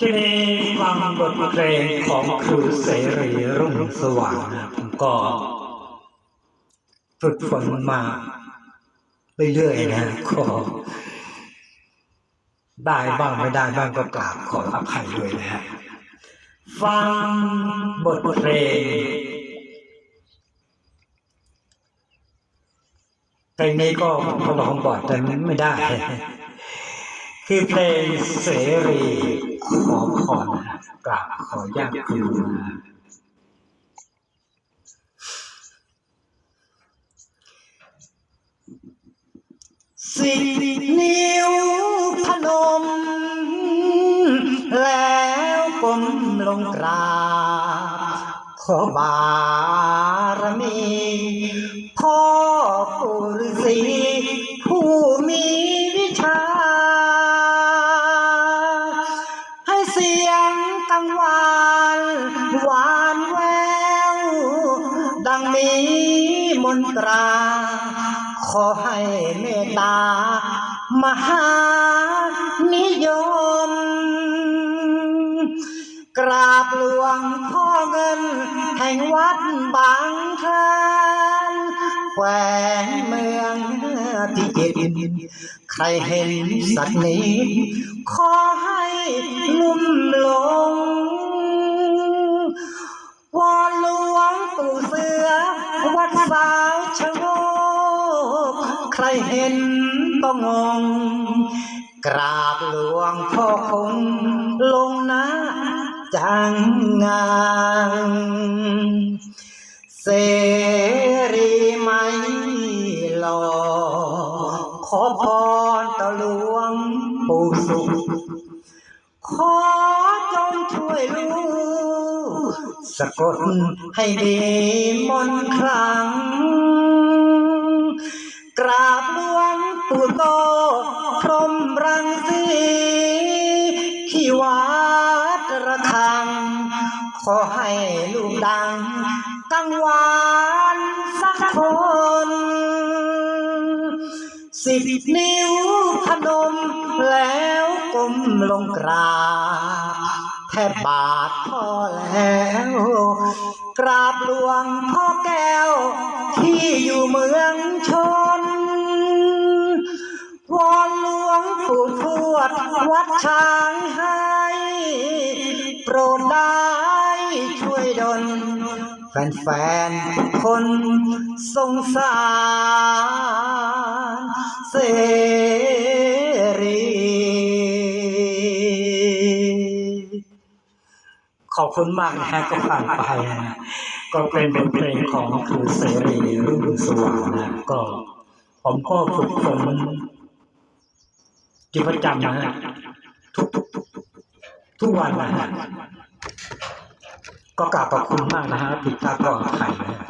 ทีนี้ฟังบทเพลงของครูเสรีรุ่งสว่างผมก็ฝึกฝนมาเรื่อยๆนะก็ได้บ้างไม่ได้บ้างก็กราบขออภัยด้วยนะฮะฟังบทเพลงเพลงนี้ก็พอร้องบอดแต่ไม่ได้ คือเพลงเสรีขอพรนกราบขอญาติคุณนะสินิ้วพนม แล้วก้มลงกราบ ขอบารมีพ่อปู่ฤาษี มีมนตรา ขอให้เมตตามหานิยม กราบหลวงพ่อเงิน แห่งวัดบางคลานแขวงเมืองพิจิตใครเห็นสักนิดขอให้ลุ่มหลง ใครเห็นต้องงง กราบหลวงพ่อคงลงนะจังงานเสรีไหมหลอขอพรต่อหลวงปู่สุขขอจงช่วยลูกสะกดให้ดีมนคลัง ราบหลวงปู่โตพรหมรังสีที่วัดระฆัง ขอให้ลูกดังกังวานสักคน สิบนิ้วพนมแล้วก้มลงกราบแทบบาทพ่อแล้ว กราบหลวงพ่อแก้วที่อยู่เมืองชน ดวัดช้างให้โปรดได้ช่วยดลแฟนๆทุกคนสงสารเสรี ขอบคุณมากนะฮะก็ผ่านไปนะก็เป็นบทเพลงของครูเสรีรุ่งสว่างนะก็ผมก็ฝึกฝน จิตประจำนะฮะทุกทุกทุกทุกวันนะฮะก็กราบขอบคุณมากนะฮะผิดพลาดก็อภัยนะฮะ